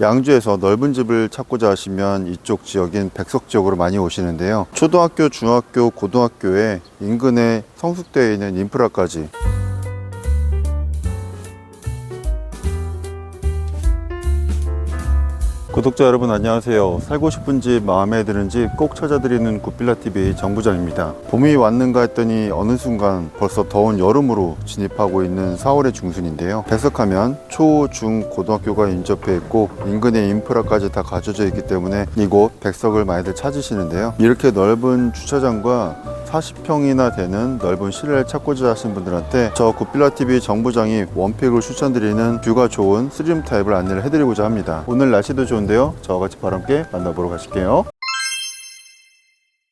양주에서 넓은 집을 찾고자 하시면 이쪽 지역인 백석 지역으로 많이 오시는데요. 초등학교, 중학교, 고등학교에 인근에 성숙되어 있는 인프라까지 구독자 여러분 안녕하세요. 살고 싶은 집, 마음에 드는 집 꼭 찾아드리는 굿빌라TV 정부장입니다. 봄이 왔는가 했더니 어느 순간 벌써 더운 여름으로 진입하고 있는 4월의 중순인데요. 배석하면 초, 중, 고등학교가 인접해 있고 인근의 인프라까지 다 갖춰져 있기 때문에 이곳 백석을 많이들 찾으시는데요. 이렇게 넓은 주차장과 40평이나 되는 넓은 실내를 찾고자 하시는 분들한테 저 굿빌라TV 정부장이 원픽을 추천드리는 뷰가 좋은 3룸 타입을 안내를 해드리고자 합니다. 오늘 날씨도 좋은데요. 저와 같이 바로 함께 만나보러 가실게요.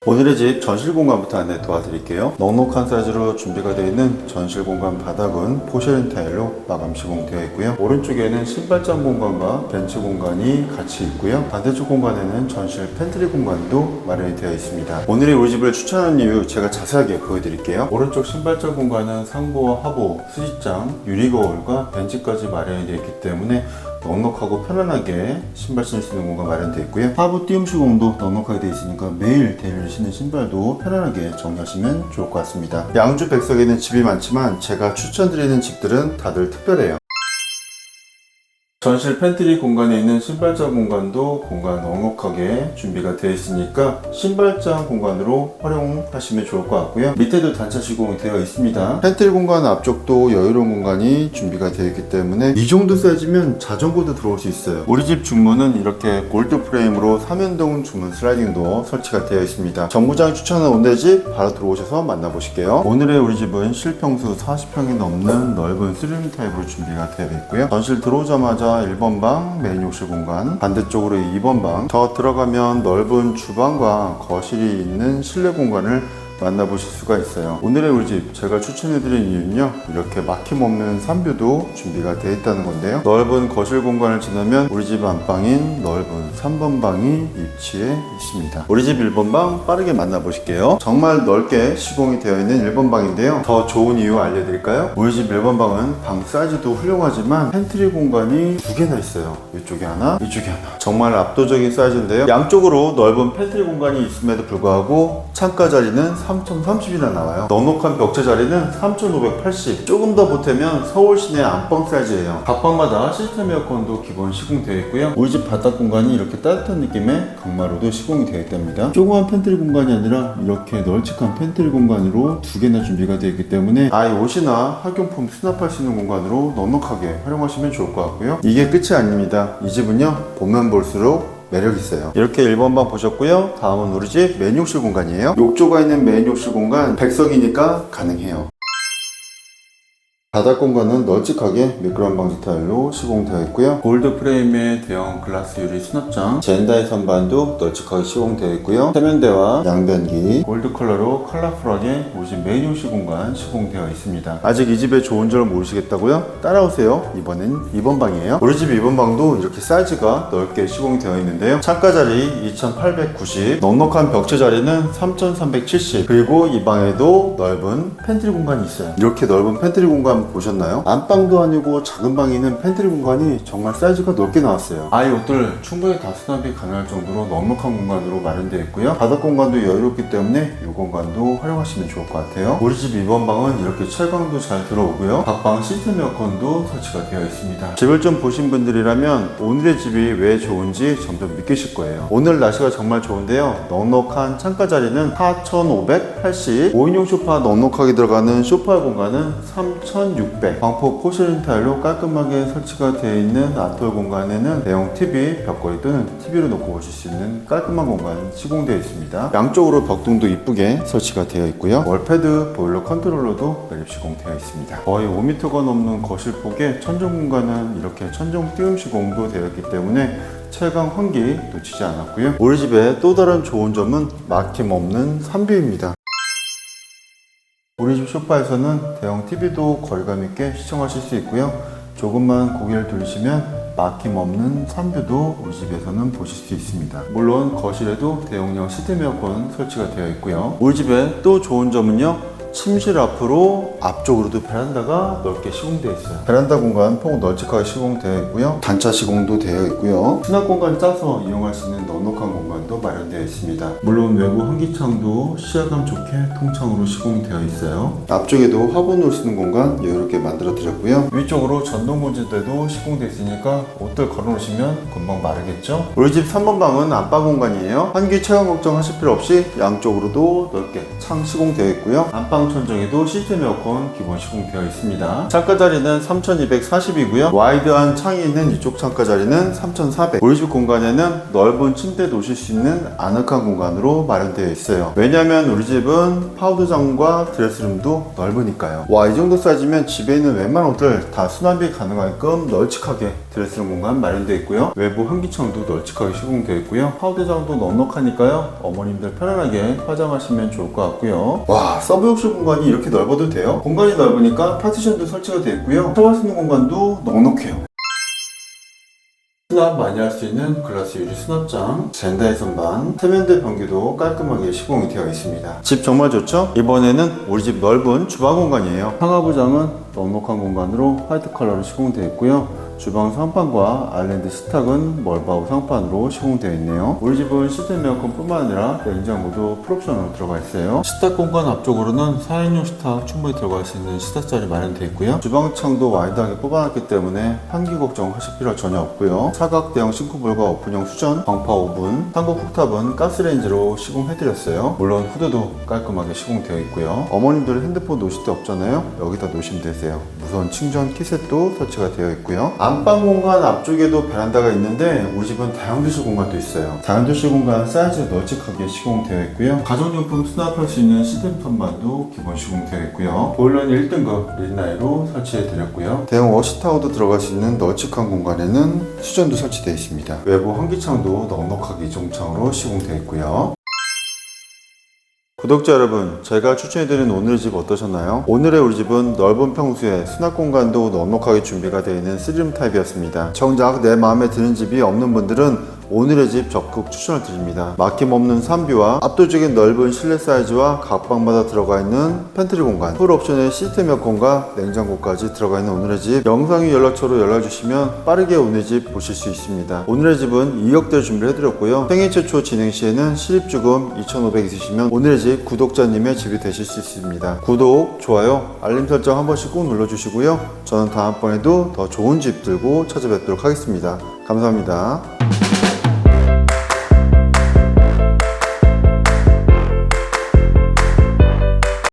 오늘의 집 전실 공간부터 안내 도와드릴게요. 넉넉한 사이즈로 준비가 되어 있는 전실 공간 바닥은 포쉐린 타일로 마감 시공되어 있고요. 오른쪽에는 신발장 공간과 벤치 공간이 같이 있고요. 반대쪽 공간에는 전실 팬트리 공간도 마련이 되어 있습니다. 오늘의 우리 집을 추천한 이유 제가 자세하게 보여드릴게요. 오른쪽 신발장 공간은 상부와 하부, 수직장, 유리 거울과 벤치까지 마련이 되어 있기 때문에 넉넉하고 편안하게 신발 신을 수 있는 공간 마련되어 있고요. 하부 띄움 시공도 넉넉하게 되어 있으니까 매일 대리를 신는 신발도 편안하게 정리하시면 좋을 것 같습니다. 양주 백석에는 집이 많지만 제가 추천드리는 집들은 다들 특별해요. 전실 팬트리 공간에 있는 신발장 공간도 공간 넉넉하게 준비가 되어 있으니까 신발장 공간으로 활용하시면 좋을 것 같고요. 밑에도 단차 시공이 되어 있습니다. 팬트리 공간 앞쪽도 여유로운 공간이 준비가 되어 있기 때문에 이 정도 사이즈면 자전거도 들어올 수 있어요. 우리 집 중문은 이렇게 골드 프레임으로 3연동 중문 슬라이딩 도어 설치가 되어 있습니다. 정부장 추천한 온대집 바로 들어오셔서 만나보실게요. 오늘의 우리 집은 실평수 40평이 넘는 넓은 3룸 타입으로 준비가 되어 있고요. 전실 들어오자마자 1번 방 메인 욕실 공간, 반대쪽으로 2번 방, 더 들어가면 넓은 주방과 거실이 있는 실내 공간을 만나보실 수가 있어요. 오늘의 우리 집 제가 추천해드린 이유는요. 이렇게 막힘없는 산뷰도 준비가 되어 있다는 건데요. 넓은 거실 공간을 지나면 우리 집 안방인 넓은 3번 방이 입지에 있습니다. 우리 집 1번 방 빠르게 만나보실게요. 정말 넓게 시공이 되어 있는 1번 방인데요. 더 좋은 이유 알려드릴까요? 우리 집 1번 방은 방 사이즈도 훌륭하지만 팬트리 공간이 두 개나 있어요. 이쪽에 하나, 이쪽에 하나. 정말 압도적인 사이즈인데요. 양쪽으로 넓은 팬트리 공간이 있음에도 불구하고 창가 자리는 3030이나 나와요. 넉넉한 벽체 자리는 3580. 조금 더 보태면 서울 시내 안방 사이즈예요. 각방마다 시스템 에어컨도 기본 시공되어 있고요. 우리 집 바닥 공간이 이렇게 따뜻한 느낌의 강마루도 시공이 되어 있답니다. 조그만 팬트리 공간이 아니라 이렇게 널찍한 팬트리 공간으로 두 개나 준비가 되어 있기 때문에 아이 옷이나 학용품 수납할 수 있는 공간으로 넉넉하게 활용하시면 좋을 것 같고요. 이게 끝이 아닙니다. 이 집은요 보면 볼수록 매력 있어요. 이렇게 1번 방 보셨고요. 다음은 우리 집 메인 욕실 공간이에요. 욕조가 있는 메인 욕실 공간 백석이니까 가능해요. 바닥 공간은 널찍하게 미끄럼 방지 타일로 시공되어 있고요. 골드 프레임의 대형 글라스 유리 수납장, 젠다의 선반도 널찍하게 시공되어 있고요. 세면대와 양변기, 골드 컬러로 컬러풀하게 집 메인 욕실 공간 시공되어 있습니다. 아직 이 집의 좋은 점을 모르시겠다고요? 따라오세요. 이번엔 2번 방이에요. 우리 집 2번 방도 이렇게 사이즈가 넓게 시공되어 있는데요. 창가 자리 2890, 넉넉한 벽체 자리는 3370, 그리고 이 방에도 넓은 팬트리 공간이 있어요. 이렇게 넓은 팬트리 공간 보셨나요? 안방도 아니고 작은 방에 있는 팬트리 공간이 정말 사이즈가 넓게 나왔어요. 아이 옷들 충분히 다 수납이 가능할 정도로 넉넉한 공간으로 마련되어 있고요. 바닥 공간도 여유롭기 때문에 이 공간도 활용하시면 좋을 것 같아요. 우리 집 2번 방은 이렇게 채광도 잘 들어오고요. 각방 시스템 에어컨도 설치가 되어 있습니다. 집을 좀 보신 분들이라면 오늘의 집이 왜 좋은지 점점 느끼실 거예요. 오늘 날씨가 정말 좋은데요. 넉넉한 창가 자리는 4,580, 5인용 소파 넉넉하게 들어가는 소파 공간은 3,600, 광폭 포르쉐린 타일로 깔끔하게 설치가 되어 있는 아톨 공간에는 대형 TV, 벽걸이 또는 TV를 놓고 보실 수 있는 깔끔한 공간 시공되어 있습니다. 양쪽으로 벽등도 이쁘게 설치가 되어 있고요. 월패드, 보일러 컨트롤러도 매립 시공되어 있습니다. 거의 5m가 넘는 거실폭에 천정 공간은 이렇게 천정 띄움 시공도 되어 있기 때문에 철강 환기 놓치지 않았고요. 우리 집의 또 다른 좋은 점은 막힘 없는 산뷰입니다. 우리 집 소파에서는 대형 TV도 거리감 있게 시청하실 수 있고요. 조금만 고개를 돌리시면 막힘없는 산뷰도 우리 집에서는 보실 수 있습니다. 물론 거실에도 대용량 에어컨 설치가 되어 있고요. 우리 집의 또 좋은 점은요. 침실 앞으로 앞쪽으로도 베란다가 넓게 시공되어 있어요. 베란다 공간 폭 널찍하게 시공되어 있고요. 단차 시공도 되어 있고요. 수납 공간 짜서 이용할 수 있는 넉넉한 공간도 마련되어 있습니다. 물론 외부 환기창도 시야감 좋게 통창으로 시공되어 있어요. 앞쪽에도 화분을 쓰는 공간 여유롭게 만들어 드렸고요. 위쪽으로 전동 건조대도 시공되어 있으니까 옷들 걸어 놓으시면 금방 마르겠죠? 우리 집 3번 방은 안방 공간이에요. 환기 체감 걱정하실 필요 없이 양쪽으로도 넓게 창 시공되어 있고요. 안방 천정에도 시스템 에어컨 기본 시공되어 있습니다. 창가 자리는 3240이고요. 와이드한 창이 있는 이쪽 창가 자리는 3400. 우리 집 공간에는 넓은 침대 놓으실 수 있는 아늑한 공간으로 마련되어 있어요. 왜냐면 우리 집은 파우더장과 드레스룸도 넓으니까요. 와, 이 정도 사이즈면 집에 있는 웬만한 옷들 다 수납이 가능하게끔 널찍하게 드레스룸 공간 마련되어 있고요. 외부 환기창도 널찍하게 시공되어 있고요. 파우더장도 넉넉하니까요. 어머님들 편안하게 화장하시면 좋을 것 같고요. 와, 서브욕실 공간이 이렇게 넓어도 돼요? 공간이 넓으니까 파티션도 설치가 되어 있고요. 샤워 쓰는 공간도 넉넉해요. 수납 많이 할 수 있는 글라스 유리 수납장, 젠다의 선반, 세면대 변기도 깔끔하게 시공이 되어 있습니다. 집 정말 좋죠? 이번에는 우리 집 넓은 주방 공간이에요. 상하부장은 넉넉한 공간으로 화이트 컬러로 시공되어 있고요. 주방 상판과 아일랜드 식탁은 멀바우 상판으로 시공되어 있네요. 우리 집은 시스템 에어컨뿐만 아니라 냉장고도 풀옵션으로 들어가 있어요. 식탁 공간 앞쪽으로는 4인용 식탁 충분히 들어갈 수 있는 식탁 자리 마련되어 있고요. 주방 창도 와이드하게 뽑아놨기 때문에 환기 걱정하실 필요 전혀 없고요. 사각 대형 싱크볼과 오픈형 수전, 광파 오븐, 한국 쿡탑은 가스레인지로 시공해드렸어요. 물론 후드도 깔끔하게 시공되어 있고요. 어머님들 핸드폰 놓으실 데 없잖아요. 여기다 놓으시면 되세요. 무선 충전 키셋도 설치가 되어 있고요. 안방 공간 앞쪽에도 베란다가 있는데 우리 집은 다용도실 공간도 있어요. 다용도실 공간 사이즈 널찍하게 시공되어 있고요. 가정용품 수납할 수 있는 시스템 선반도 기본 시공되어 있고요. 보일러는 1등급 리나이로 설치해 드렸고요. 대형 워시타워도 들어갈 수 있는 널찍한 공간에는 수전도 설치되어 있습니다. 외부 환기창도 넉넉하게 이중창으로 시공되어 있고요. 구독자 여러분, 제가 추천해드린 오늘의 집 어떠셨나요? 오늘의 우리 집은 넓은 평수에 수납 공간도 넉넉하게 준비가 되어 있는 3룸 타입이었습니다. 정작 내 마음에 드는 집이 없는 분들은 오늘의 집 적극 추천을 드립니다. 막힘없는 산뷰와 압도적인 넓은 실내 사이즈와 각 방마다 들어가 있는 팬트리 공간, 풀 옵션의 시스템 에어컨과 냉장고까지 들어가 있는 오늘의 집 영상이 연락처로 연락 주시면 빠르게 오늘의 집 보실 수 있습니다. 오늘의 집은 2억대를 준비를 해드렸고요. 생애 최초 진행 시에는 실입주금 2,500 있으시면 오늘의 집 구독자님의 집이 되실 수 있습니다. 구독, 좋아요, 알림 설정 한 번씩 꼭 눌러주시고요. 저는 다음번에도 더 좋은 집 들고 찾아뵙도록 하겠습니다. 감사합니다.